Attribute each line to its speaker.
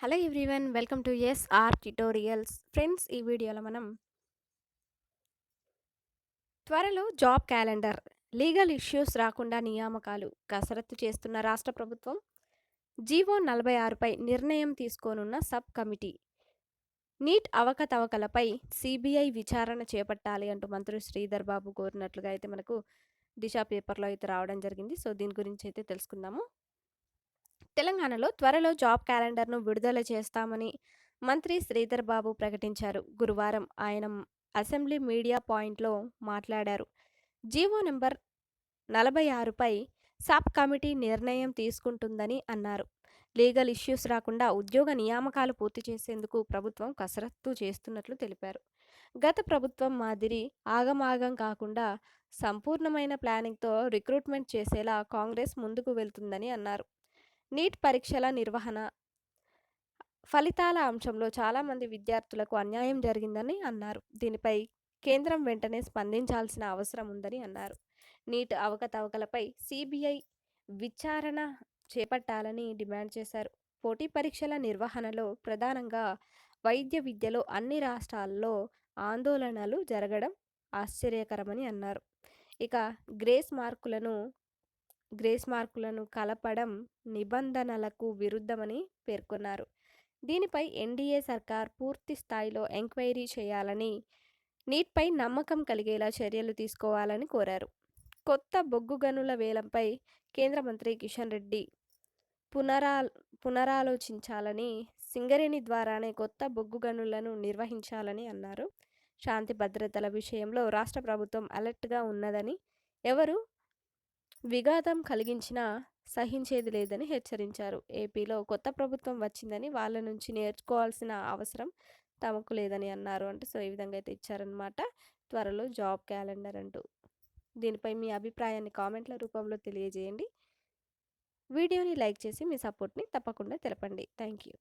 Speaker 1: Hello everyone welcome to SR tutorials. Friends ఈ వీడియోలో మనం త్వరలో జాబ్ క్యాలెండర్ లీగల్ ఇష్యూస్ రాకుండా నియామకాలు కసరత్తు చేస్తున్న రాష్ట్ర ప్రభుత్వం జీవో నలభై ఆరుపై నిర్ణయం తీసుకోనున్న సబ్ కమిటీ. నీట్ అవకతవకలపై సిబిఐ విచారణ చేపట్టాలి అంటూ మంత్రి శ్రీధర్ బాబు కోరినట్లుగా అయితే మనకు దిశా పేపర్లో అయితే రావడం జరిగింది. సో దీని గురించి అయితే తెలుసుకుందాము. తెలంగాణలో త్వరలో జాబ్ క్యాలెండర్ను విడుదల చేస్తామని మంత్రి శ్రీధర్ బాబు ప్రకటించారు. గురువారం ఆయన అసెంబ్లీ మీడియా పాయింట్లో మాట్లాడారు. జీవో నెంబర్ నలభై ఆరుపై సాప్ కమిటీ నిర్ణయం తీసుకుంటుందని అన్నారు. లీగల్ ఇష్యూస్ రాకుండా ఉద్యోగ నియామకాలు పూర్తి చేసేందుకు ప్రభుత్వం కసరత్తు చేస్తున్నట్లు తెలిపారు. గత ప్రభుత్వం మాదిరి ఆగమాగం కాకుండా సంపూర్ణమైన ప్లానింగ్తో రిక్రూట్మెంట్ చేసేలా కాంగ్రెస్ ముందుకు వెళ్తుందని అన్నారు. నీట్ పరీక్షల నిర్వహణ. ఫలితాల అంశంలో చాలామంది విద్యార్థులకు అన్యాయం జరిగిందని అన్నారు. దీనిపై కేంద్రం వెంటనే స్పందించాల్సిన అవసరం ఉందని అన్నారు. నీట్ అవకతవకలపై సిబిఐ విచారణ చేపట్టాలని డిమాండ్ చేశారు. పోటీ పరీక్షల నిర్వహణలో ప్రధానంగా వైద్య విద్యలో అన్ని రాష్ట్రాల్లో ఆందోళనలు జరగడం ఆశ్చర్యకరమని అన్నారు. ఇక గ్రేస్ మార్కులను గ్రేస్ మార్కులను కలపడం నిబంధనలకు విరుద్ధమని పేర్కొన్నారు. దీనిపై ఎన్డీఏ సర్కార్ పూర్తి స్థాయిలో ఎంక్వైరీ చేయాలని నీట్పై నమ్మకం కలిగేలా చర్యలు తీసుకోవాలని కోరారు. కొత్త బొగ్గు గనుల వేలంపై కేంద్ర మంత్రి కిషన్ రెడ్డి పునరా పునరాలోచించాలని సింగరేణి ద్వారానే కొత్త బొగ్గు గనులను నిర్వహించాలని అన్నారు. శాంతి భద్రతల విషయంలో రాష్ట్ర ప్రభుత్వం అలర్ట్గా ఉన్నదని ఎవరు విఘాతం కలిగించినా సహించేది లేదని హెచ్చరించారు. ఏపీలో కొత్త ప్రభుత్వం వచ్చిందని వాళ్ళ నుంచి నేర్చుకోవాల్సిన అవసరం తమకు లేదని అన్నారు. అంటే సో ఈ విధంగా అయితే ఇచ్చారనమాట త్వరలో జాబ్ క్యాలెండర్ అంటూ. దీనిపై మీ అభిప్రాయాన్ని కామెంట్ల రూపంలో తెలియజేయండి. వీడియోని లైక్ చేసి మీ సపోర్ట్ని తప్పకుండా తెలపండి. Thank you